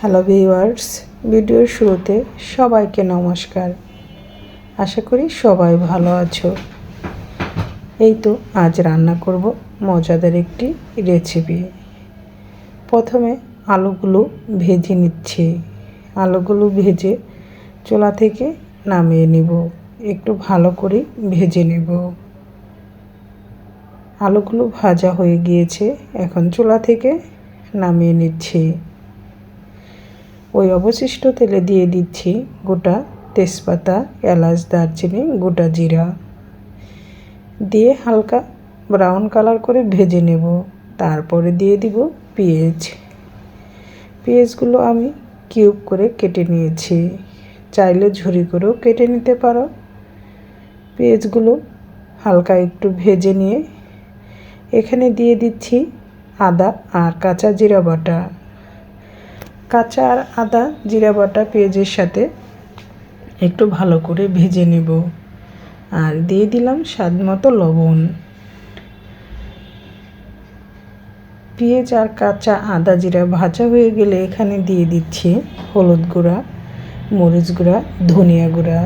Hello viewers ভিডিওর শুরুতে সবাইকে নমস্কার। আশা করি সবাই ভালো আছো। এই তো আজ রান্না করব মজাদার একটি রেসিপি প্রথমে আলুগুলো ভেজে নিচ্ছি। আলুগুলো ভেজে চোলা থেকে নামিয়ে নিব। একটু ভালো করে ভেজে নেব। আলুগুলো ভাজা হয়ে গিয়েছে, এখন চুলা থেকে নামিয়ে নিচ্ছি। ওই অবশিষ্ট তেলে দিয়ে দিচ্ছি গোটা তেজপাতা, এলাচ, দারচিনি, গোটা জিরা। দিয়ে হালকা ব্রাউন কালার করে ভেজে নেব। তারপরে দিয়ে দিব পেঁয়াজ। পেঁয়াজগুলো আমি কিউব করে কেটে নিয়েছি। চাইলে ঝুরি করেও কেটে নিতে পারো। পেঁয়াজগুলো হালকা একটু ভেজে নিয়ে এখানে দিয়ে দিচ্ছি আদা আর কাঁচা জিরা বাটা। কাঁচা আর আদা, জিরা বাটা পেঁয়াজের সাথে একটু ভালো করে ভেজে নেব। আর দিয়ে দিলাম স্বাদ মতো লবণ। পেঁয়াজ আর কাঁচা, আদা, জিরা ভাজা হয়ে গেলে এখানে দিয়ে দিচ্ছি হলুদ গুঁড়া, মরিচ গুঁড়া, ধনিয়া গুঁড়া।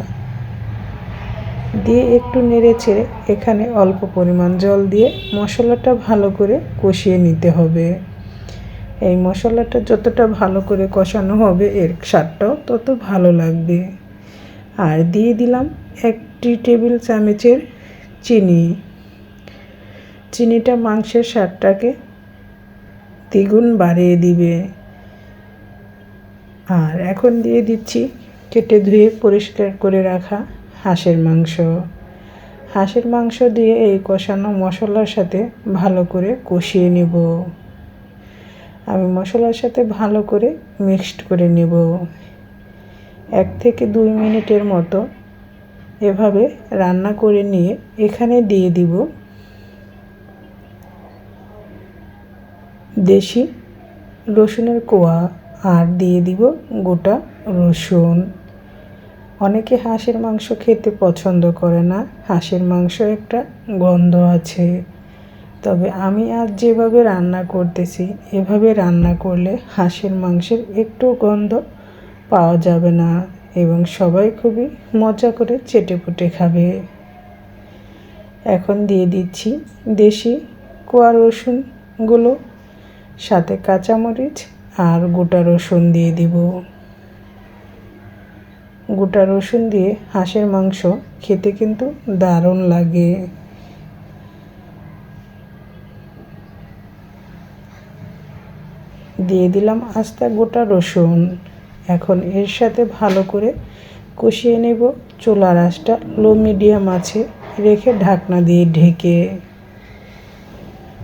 দিয়ে একটু নেড়ে ছেড়ে এখানে অল্প পরিমাণ জল দিয়ে মশলাটা ভালো করে কষিয়ে নিতে হবে। এই মশলাটা যতটা ভালো করে কষানো হবে এর স্বাদটাও তত ভালো লাগবে। আর দিয়ে দিলাম একটি টেবিল চামচের চিনি। চিনিটা মাংসের স্বাদটাকে দ্বিগুণ বাড়িয়ে দিবে। আর এখন দিয়ে দিচ্ছি কেটে ধুয়ে পরিষ্কার করে রাখা হাঁসের মাংস। হাঁসের মাংস দিয়ে এই কষানো মশলার সাথে ভালো করে কষিয়ে নেব। আমি মশলার সাথে ভালো করে মিক্সড করে নেব। এক থেকে দুই মিনিটের মতো এভাবে রান্না করে নিয়ে এখানে দিয়ে দিব দেশি রসুনের কোয়া আর দিয়ে দিব গোটা রসুন। অনেকে হাঁসের মাংস খেতে পছন্দ করে না। হাঁসের মাংস একটা গন্ধ আছে। তবে আমি আজ যেভাবে রান্না করতেছি, এভাবে রান্না করলে হাঁসের মাংসের একটু গন্ধ পাওয়া যাবে না এবং সবাই খুবই মজা করে চেটে পুটে খাবে। এখন দিয়ে দিচ্ছি দেশি কোয়া রসুনগুলো সাথে কাঁচামরিচ আর গোটা রসুন দিয়ে দিব। গোটা রসুন দিয়ে হাঁসের মাংস খেতে কিন্তু দারুণ লাগে। দিয়ে দিলাম আস্তা গোটা রসুন। এখন এর সাথে ভালো করে কষিয়ে নেব। চুলার আঁচটা লো মিডিয়াম আছে, রেখে ঢাকনা দিয়ে ঢেকে।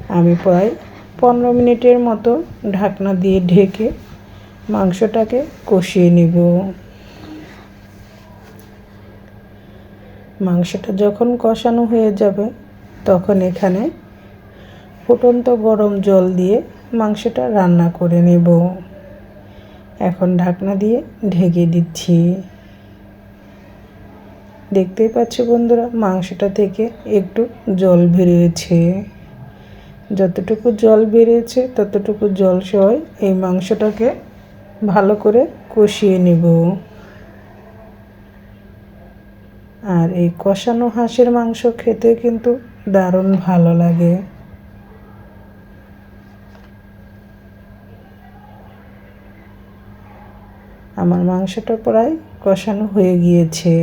আমি প্রায় পনেরো মিনিটের মতো ঢাকনা দিয়ে ঢেকে মাংসটাকে কষিয়ে নেব। মাংসটা যখন কষানো হয়ে যাবে, তখন এখানে ফুটন্ত গরম জল দিয়ে মাংসটা রান্না করে নেব। এখন ঢাকনা দিয়ে ঢেকে দিচ্ছি। দেখতেই পাচ্ছ বন্ধুরা, মাংসটা থেকে একটু জল বেরিয়েছে। যতটুকু জল বেরিয়েছে, ততটুকু জল সহ এই মাংসটাকে ভালো করে কষিয়ে নেব। আর এই কষানো হাঁসের মাংস খেতে কিন্তু দারুণ ভালো লাগে। আমার মাংসটা প্রায় কষানো হয়ে গিয়েছে।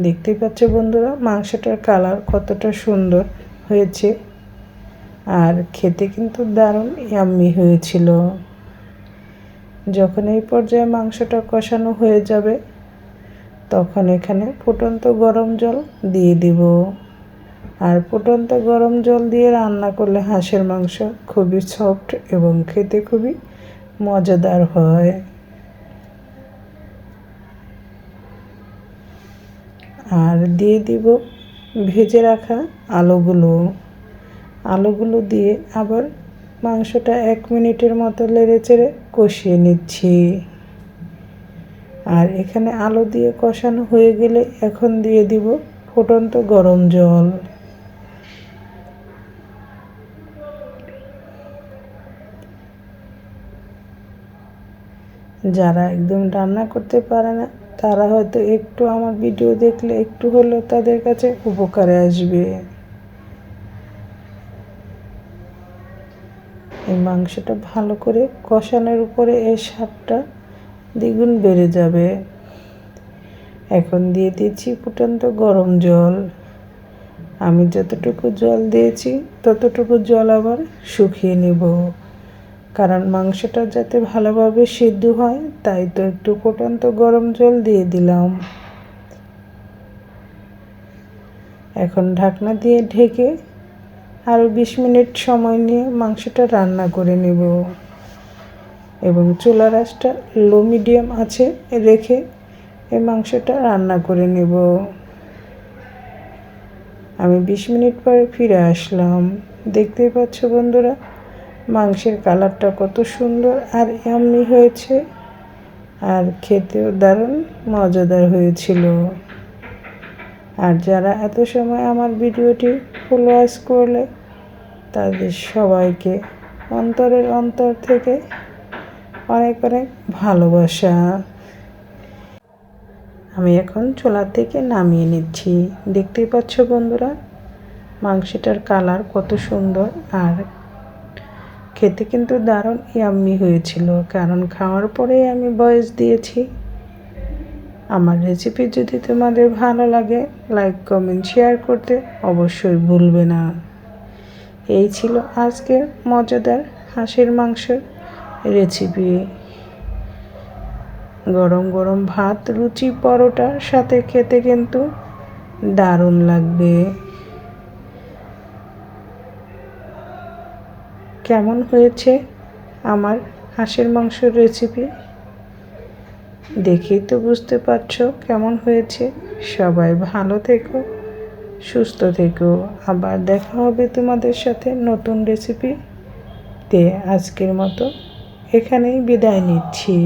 দেখতেই পাচ্ছ বন্ধুরা, মাংসটার কালার কতটা সুন্দর হয়েছে। আর খেতে কিন্তু দারুণ ইয়াম্মি হয়েছিল। যখন এই পর্যায়ে মাংসটা কষানো হয়ে যাবে, তখন এখানে ফুটন্ত গরম জল দিয়ে দিব। আর ফুটন্ত গরম জল দিয়ে রান্না করলে হাঁসের মাংস খুবই সফট এবং খেতে খুবই মজাদার হয়। আর দিয়ে দিব ভেজে রাখা আলুগুলো। আলুগুলো দিয়ে আবার মাংসটা এক মিনিটের মতো লেড়ে চেড়ে কষিয়ে নিচ্ছি। আর এখানে আলু দিয়ে কষানো হয়ে গেলে এখন দিয়ে দিব ফুটন্ত গরম জল। যারা একদম রান্না করতে পারে না, তারা হয়তো একটু আমার ভিডিও দেখলে একটু হলেও তাদের কাছে উপকারে আসবে। এই মাংসটা ভালো করে কষানোর উপরে এই স্বাদটা দ্বিগুণ বেড়ে যাবে। এখন দিয়ে দিচ্ছি ফুটন্ত গরম জল। আমি যতটুকু জল দিয়েছি, ততটুকু জল আবার শুকিয়ে নেব। কারণ মাংসটা যাতে ভালোভাবে সিদ্ধ হয়, তাই তো একটু ফুটন্ত গরম জল দিয়ে দিলাম। এখন ঢাকনা দিয়ে ঢেকে আরও বিশ মিনিট সময় নিয়ে মাংসটা রান্না করে নেব। এবং চুলা রাসটা লো মিডিয়াম আছে রেখে এই মাংসটা রান্না করে নেব। আমি বিশ মিনিট পরে ফিরে আসলাম। দেখতেই পাচ্ছ বন্ধুরা মাংসের কালারটা কত সুন্দর আর এমনি হয়েছে। আর খেতেও দারুণ মজাদার হয়েছিল। আর যারা এত সময় আমার ভিডিওটি ফুল ওয়াচ করলে, তাদের সবাইকে অন্তরের অন্তর থেকে অনেক অনেক ভালোবাসা। আমি এখন চোলা থেকে নামিয়ে নিচ্ছি। দেখতেই পাচ্ছ বন্ধুরা, মাংসটার কালার কত সুন্দর আর খেতে কিন্তু দারুণ ইয়াম্মি হয়েছিল। কারণ খাওয়ার পরেই আমি বয়স দিয়েছি। আমার রেসিপি যদি তোমাদের ভালো লাগে লাইক কমেন্ট শেয়ার করতে অবশ্যই ভুলবে না। এই ছিল আজকের মজাদার হাঁসের মাংসের রেসিপি গরম গরম ভাত, রুচি, পরোটার সাথে খেতে কিন্তু দারুণ লাগবে। কেমন হয়েছে আমার হাঁসের মাংসের রেসিপি দেখেই তো বুঝতে পারছ কেমন হয়েছে। সবাই ভালো থেকো, সুস্থ থেকো। আবার দেখা হবে তোমাদের সাথে নতুন রেসিপি তে। আজকের মতো এখানেই বিদায় নিচ্ছি।